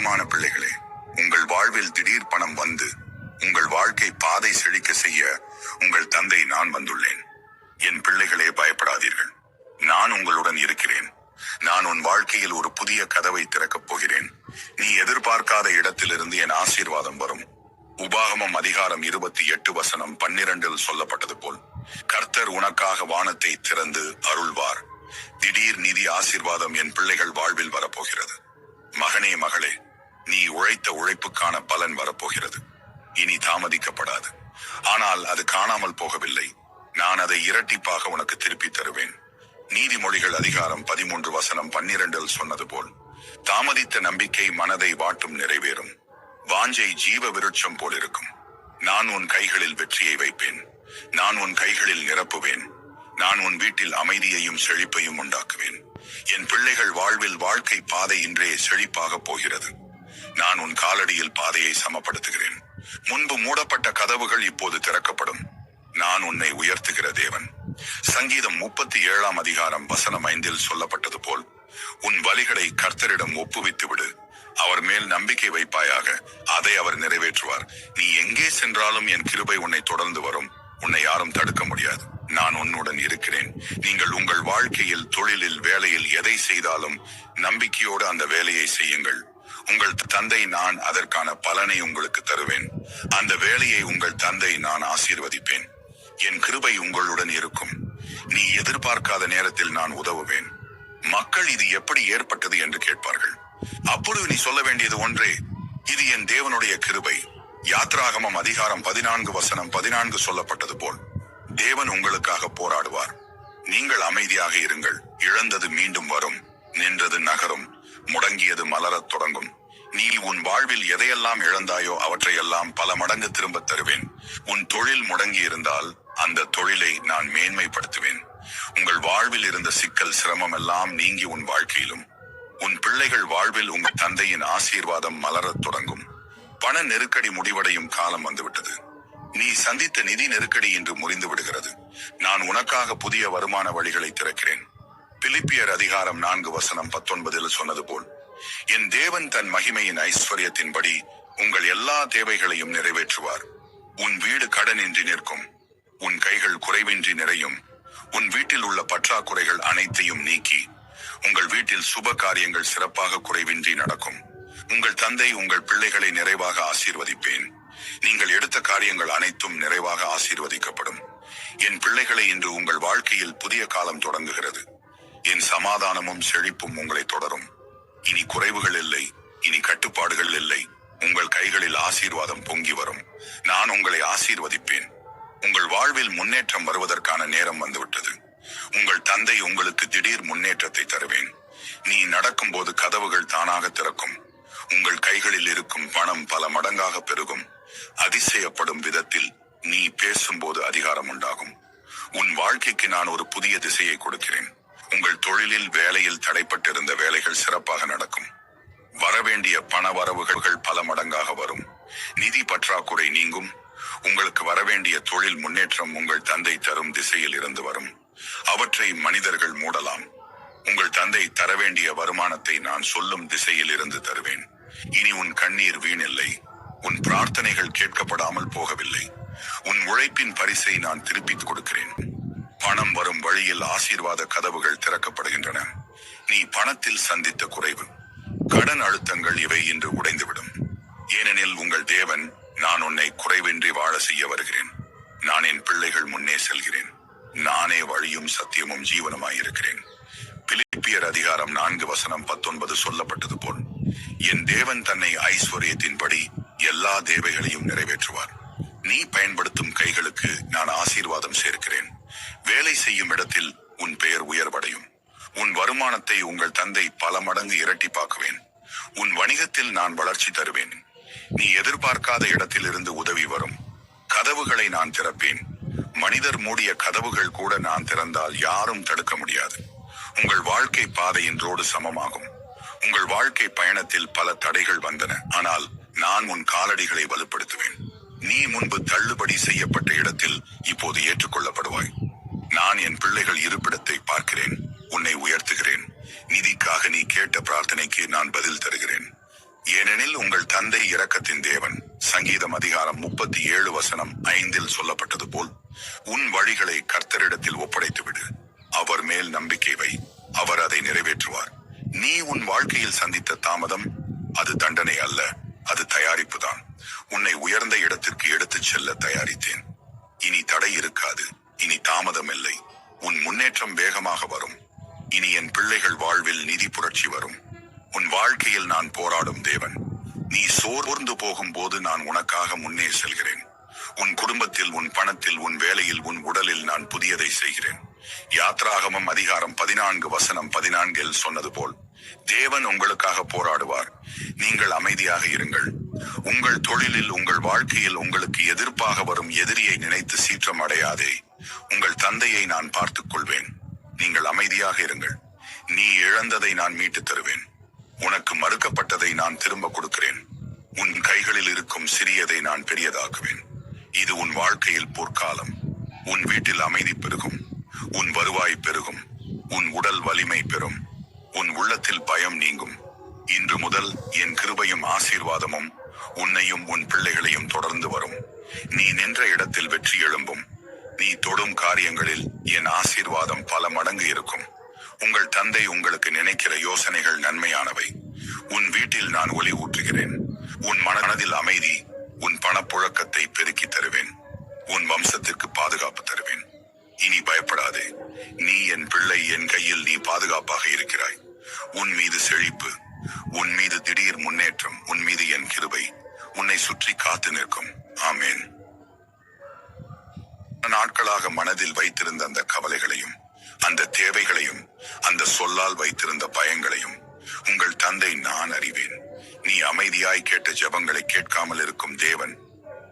பிரியமான பிள்ளைகளே உங்கள் வாழ்வில் திடீர் பணம் வந்து உங்கள் வாழ்க்கை பாதை செழிக்க செய்ய உங்கள் தந்தை நான் வந்துள்ளேன். என் பிள்ளைகளே பயப்படாதீர்கள். நான் உங்களுடன் இருக்கிறேன். நான் உன் வாழ்க்கையில் ஒரு புதிய கதவை திறக்கப் போகிறேன். நீ எதிர்பார்க்காத இடத்திலிருந்து என் ஆசீர்வாதம் வரும். உபாகமம் அதிகாரம் இருபத்தி எட்டு வசனம் பன்னிரண்டில் சொல்லப்பட்டது போல் கர்த்தர் உனக்காக வானத்தை திறந்து அருள்வார். திடீர் நிதி ஆசீர்வாதம் என் பிள்ளைகள் வாழ்வில் வரப்போகிறது. மகனே மகளே நீ உழைத்த உழைப்புக்கான பலன் வரப்போகிறது. இனி தாமதிக்கப்படாது. ஆனால் அது காணாமல் போகவில்லை. நான் அதை இரட்டிப்பாக உனக்கு திருப்பி தருவேன். நீதிமொழிகள் அதிகாரம் பதிமூன்று வசனம் பன்னிரண்டில் சொன்னது போல் தாமதித்த நம்பிக்கை மனதை வாட்டும் நிறைவேறும். வாஞ்சை ஜீவ விருட்சம் போல் இருக்கும் நான் உன் கைகளில் வெற்றியை வைப்பேன். நான் உன் கைகளில் நிரப்புவேன். நான் உன் வீட்டில் அமைதியையும் செழிப்பையும் உண்டாக்குவேன். என் பிள்ளைகள் வாழ்வில் வாழ்க்கை பாதை இன்றே செழிப்பாக போகிறது. நான் உன் காலடியில் பாதையை சமப்படுத்துகிறேன். முன்பு மூடப்பட்ட கதவுகள் இப்போது திறக்கப்படும். நான் உன்னை உயர்த்துகிற தேவன். சங்கீதம் முப்பத்தி ஏழாம் அதிகாரம் வசனம் ஐந்தில் சொல்லப்பட்டது போல் உன் வலிகளை கர்த்தரிடம் ஒப்புவித்து விடு அவர் மேல் நம்பிக்கை வைப்பாயாக அதை அவர் நிறைவேற்றுவார். நீ எங்கே சென்றாலும் என் கிருபை உன்னை தொடர்ந்து வரும். உன்னை யாரும் தடுக்க முடியாது. நான் உன்னுடன் இருக்கிறேன். நீங்கள் உங்கள் வாழ்க்கையில் தொழிலில் வேலையில் எதை செய்தாலும் நம்பிக்கையோடு அந்த வேலையை செய்யுங்கள். உங்கள் தந்தை நான் அதற்கான பலனை உங்களுக்கு தருவேன். அந்த வேலையை உங்கள் தந்தை நான் ஆசீர்வதிப்பேன். என் கிருபை உங்களுடன் இருக்கும். நீ எதிர்பார்க்காத நேரத்தில் நான் உதவுவேன். மக்கள் இது எப்படி ஏற்பட்டது என்று கேட்பார்கள். அப்பொழுது நீ சொல்ல வேண்டியது ஒன்றே இது என் தேவனுடைய கிருபை. யாத்ராகமம் அதிகாரம் பதினான்கு வசனம் பதினான்கு சொல்லப்பட்டது போல் தேவன் உங்களுக்காக போராடுவார். நீங்கள் அமைதியாக இருங்கள். இழந்தது மீண்டும் வரும். நின்றது நகரும். முடங்கியது மலரத் தொடங்கும். நீ உன் வாழ்வில் எதையெல்லாம் இழந்தாயோ அவற்றையெல்லாம் பல மடங்கு திரும்பத் தருவேன். உன் தொழில் முடங்கி இருந்தால் அந்த தொழிலை நான் மேன்மைப்படுத்துவேன். உங்கள் வாழ்வில் இருந்த சிக்கல் சிரமம் எல்லாம் நீங்கி உன் வாழ்க்கையிலும். உன் பிள்ளைகள் வாழ்வில் உங்கள் தந்தையின் ஆசீர்வாதம் மலரத் தொடங்கும். பண நெருக்கடி முடிவடையும் காலம் வந்துவிட்டது. நீ சந்தித்த நிதி நெருக்கடி இன்று முறிந்து விடுகிறது. நான் உனக்காக புதிய வருமான வழிகளை திறக்கிறேன். பிலிப்பியர் அதிகாரம் நான்கு வசனம் பத்தொன்பதில் சொன்னது போல் என் தேவன் தன் மகிமையின் ஐஸ்வர்யத்தின்படி உங்கள் எல்லா தேவைகளையும் நிறைவேற்றுவார். உன் வீடு கடனின்றி நிற்கும். உன் கைகள் குறைவின்றி நிறையும். உன் வீட்டில் உள்ள பற்றாக்குறைகள் அனைத்தையும் நீக்கி உங்கள் வீட்டில் சுப காரியங்கள் சிறப்பாக குறைவின்றி நடக்கும். உங்கள் தந்தை உங்கள் பிள்ளைகளை நிறைவாக ஆசீர்வதிப்பேன். நீங்கள் எடுத்த காரியங்கள் அனைத்தும் நிறைவாக ஆசீர்வதிக்கப்படும். என் பிள்ளைகளை இன்று உங்கள் வாழ்க்கையில் புதிய காலம் தொடங்குகிறது. என் சமாதானமும் செழிப்பும் உங்களை தொடரும். இனி குறைவுகள் இல்லை இனி கட்டுப்பாடுகள் இல்லை. உங்கள் கைகளில் ஆசீர்வாதம் பொங்கி வரும். நான் உங்களை ஆசீர்வதிப்பேன். உங்கள் வாழ்வில் முன்னேற்றம் வருவதற்கான நேரம் வந்துவிட்டது. உங்கள் தந்தை உங்களுக்கு திடீர் முன்னேற்றத்தை தருவேன். நீ நடக்கும்போது கதவுகள் தானாக திறக்கும். உங்கள் கைகளில் இருக்கும் பணம் பல மடங்காக பெருகும். அதிசயப்படும் விதத்தில் நீ பேசும்போது அதிகாரம் உண்டாகும். உன் வாழ்க்கைக்கு நான் ஒரு புதிய திசையை கொடுக்கிறேன். உங்கள் தொழிலில் வேலையில் தடைப்பட்டிருந்த வேலைகள் சிறப்பாக நடக்கும். வரவேண்டிய பண வரவுகள் பல மடங்காக வரும். நிதி பற்றாக்குறை நீங்கும். உங்களுக்கு வரவேண்டிய தொழில் முன்னேற்றம் உங்கள் தந்தை தரும் திசையில் இருந்து வரும். அவற்றை மனிதர்கள் மூடலாம். உங்கள் தந்தை தர வேண்டிய வருமானத்தை நான் சொல்லும் திசையில் இருந்து தருவேன். இனி உன் கண்ணீர் வீணில்லை. உன் பிரார்த்தனைகள் கேட்கப்படாமல் போகவில்லை. உன் உழைப்பின் பரிசை நான் திருப்பிக் கொடுக்கிறேன். பணம் வரும் வழியில் ஆசீர்வாத கதவுகள் திறக்கப்படுகின்றன. நீ பணத்தில் சந்தித்த குறைவு கடன் அழுத்தங்கள் இவை இன்று உடைந்துவிடும். ஏனெனில் உங்கள் தேவன் நான் உன்னை குறைவின்றி வாழ செய்ய வருகிறேன். நான் என் பிள்ளைகள் முன்னே செல்கிறேன். நானே வழியும் சத்தியமும் ஜீவனமாயிருக்கிறேன். பிலிப்பியர் அதிகாரம் நான்கு வசனம் பத்தொன்பது சொல்லப்பட்டது போல் என் தேவன் தன்னை ஐஸ்வர்யத்தின்படி எல்லா தேவைகளையும் நிறைவேற்றுவார். நீ பயன்படுத்தும் கைகளுக்கு நான் ஆசீர்வாதம் சேர்க்கிறேன். வேலை செய்யும் இடத்தில் உன் பெயர் உயர்வடையும். உன் வருமானத்தை உங்கள் தந்தை பல மடங்கு இரட்டிப்பாக்குவேன் உன் வணிகத்தில் நான் வளர்ச்சி தருவேன். நீ எதிர்பார்க்காத இடத்திலிருந்து உதவி வரும். கதவுகளை நான் திறப்பேன். மனிதர் மூடிய கதவுகள் கூட நான் திறந்தால் யாரும் தடுக்க முடியாது. உங்கள் வாழ்க்கை பாதை என்றோடு சமமாகும். உங்கள் வாழ்க்கை பயணத்தில் பல தடைகள் வந்தன. ஆனால் நான் உன் காலடிகளை வலுப்படுத்துவேன். நீ முன்பு தள்ளுபடி செய்யப்பட்ட இடத்தில் இப்போது ஏற்றுக்கொள்ளப்படுவாய். நான் என் பிள்ளைகள் இருப்பிடத்தை பார்க்கிறேன் உன்னை உயர்த்துகிறேன். நிதிக்காக நீ கேட்ட பிரார்த்தனைக்கு நான் பதில் தருகிறேன். ஏனெனில் உங்கள் தந்தை இரக்கத்தின் தேவன். சங்கீதம் அதிகாரம் முப்பத்தி ஏழு வசனம் ஐந்தில் சொல்லப்பட்டது போல் உன் வழிகளை கர்த்தரிடத்தில் ஒப்படைத்து விடு அவர் மேல் நம்பிக்கை வை அவர் அதை நிறைவேற்றுவார். நீ உன் வாழ்க்கையில் சந்தித்த தாமதம் அது தண்டனை அல்ல. அது தயாரிப்பு தான் உன்னை உயர்ந்த இடத்திற்கு எடுத்துச் செல்ல தயாரித்தேன். இனி தடை இருக்காது. இனி தாமதம் இல்லை உன் முன்னேற்றம் வேகமாக வரும். இனி என் பிள்ளைகள் வாழ்வில் நிதி புரட்சி வரும். உன் வாழ்க்கையில் நான் போராடும் தேவன். நீ சோர்ந்து போகும்போது நான் உனக்காக முன்னே செல்கிறேன். உன் குடும்பத்தில் உன் பணத்தில் உன் வேலையில் உன் உடலில் நான் புதியதை செய்கிறேன். யாத்ராகமம் அதிகாரம் பதினான்கு வசனம் பதினான்கில் சொன்னது போல் தேவன் உங்களுக்காக போராடுவார். நீங்கள் அமைதியாக இருங்கள். உங்கள் தொழிலில் உங்கள் வாழ்க்கையில் உங்களுக்கு எதிர்ப்பாக வரும் எதிரியை நினைத்து சீற்றம் அடையாதே. உங்கள் தந்தையை நான் பார்த்துக் கொள்வேன். நீங்கள் அமைதியாக இருங்கள். நீ இழந்ததை நான் மீட்டுத் தருவேன். உனக்கு மறுக்கப்பட்டதை நான் திரும்ப கொடுக்கிறேன். உன் கைகளில் இருக்கும் சிறியதை நான் பெரியதாக்குவேன். இது உன் வாழ்க்கையில் பொற்காலம் உன் வீட்டில் அமைதி பெருகும். உன் வருவாய் பெருகும். உன் உடல் வலிமை பெறும். உன் உள்ளத்தில் பயம் நீங்கும். இன்று முதல் என் கிருபையும் ஆசீர்வாதமும் உன்னையும் உன் பிள்ளைகளையும் தொடர்ந்து வரும். நீ நின்ற இடத்தில் வெற்றி எழும்பும். நீ தொடும் காரியங்களில் என் ஆசீர்வாதம் பல மடங்கு இருக்கும். உங்கள் தந்தை உங்களுக்கு நினைக்கிற யோசனைகள் நன்மையானவை. உன் வீட்டில் நான் ஒளி ஊற்றுகிறேன். உன் மனதில் அமைதி உன் பணப்புழக்கத்தை பெருக்கி தருவேன். உன் வம்சத்திற்கு பாதுகாப்பு தருவேன். இனி பயப்படாதே. நீ என் பிள்ளை என் கையில் நீ பாதுகாப்பாக இருக்கிறாய். உன் மீது செழிப்பு உன் மீது திடீர் முன்னேற்றம் உன் மீது என் கிருபை. உன்னை சுற்றி காத்து நிற்கும். ஆமேன். நாட்களாக மனதில் வைத்திருந்த அந்த கவலைகளையும் அந்த தேவைகளையும் அந்த சொல்லால் வைத்திருந்த பயங்களையும் உங்கள் தந்தை நான் அறிவேன். நீ அமைதியாய் கேட்ட ஜபங்களை கேட்காமல் இருக்கும் தேவன்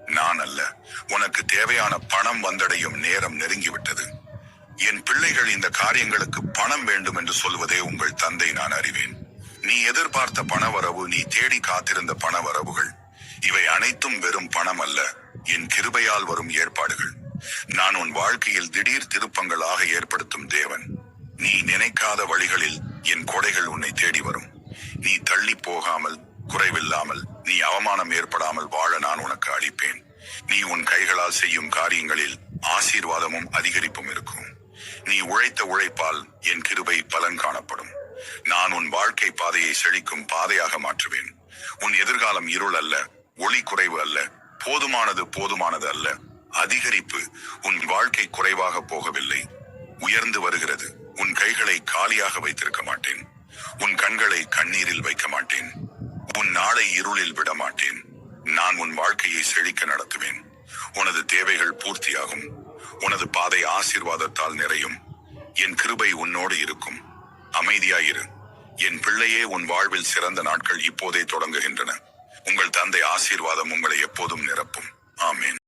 நான் அல்ல. உனக்கு தேவையான பணம் வந்தடையும் நேரம் நெருங்கிவிட்டது. என் பிள்ளைகள் இந்த காரியங்களுக்கு பணம் வேண்டும் என்று சொல்வதே உங்கள் தந்தை நான் அறிவேன். நீ எதிர்பார்த்த பணவரவு நீ தேடி காத்திருந்த பணவரவுகள். இவை அனைத்தும் வெறும் பணம் அல்ல. என் கிருபையால் வரும் ஏற்பாடுகள். நான் உன் வாழ்க்கையில் திடீர் திருப்பங்களாக ஏற்படுத்தும் தேவன். நீ நினைக்காத வழிகளில் என் கொடைகள் உன்னை தேடி வரும். நீ தள்ளி போகாமல் குறைவில்லாமல் நீ அவமானம் ஏற்படாமல் வாழ நான் உனக்கு அளிப்பேன். நீ உன் கைகளால் செய்யும் காரியங்களில் ஆசீர்வாதமும் அதிகரிப்பும் இருக்கும். நீ உழைத்த உழைப்பால் என் கிருபை பலன் காணப்படும். நான் உன் வாழ்க்கை பாதையை செழிக்கும் பாதையாக மாற்றுவேன். உன் எதிர்காலம் இருள் அல்ல ஒளி குறைவு அல்ல போதுமானது போதுமானது அல்ல. அதிகரிப்பு உன் வாழ்க்கை குறைவாக போகவில்லை. உயர்ந்து வருகிறது. உன் கைகளை காலியாக வைத்திருக்க மாட்டேன். உன் கண்களை கண்ணீரில் வைக்க மாட்டேன். உன் நாளை இருளில் விட மாட்டேன் நான் உன் வாழ்க்கையை செழிக்க நடத்துவேன். உனது தேவைகள் பூர்த்தியாகும். உனது பாதை ஆசீர்வாதத்தால் நிறையும். என் கிருபை உன்னோடு இருக்கும். அமைதியாயிரு. என் பிள்ளையே உன் வாழ்வில் சிறந்த நாட்கள் இப்போதே தொடங்குகின்றன. உங்கள் தந்தை ஆசீர்வாதம் உங்களை எப்போதும் நிரப்பும். ஆமேன்.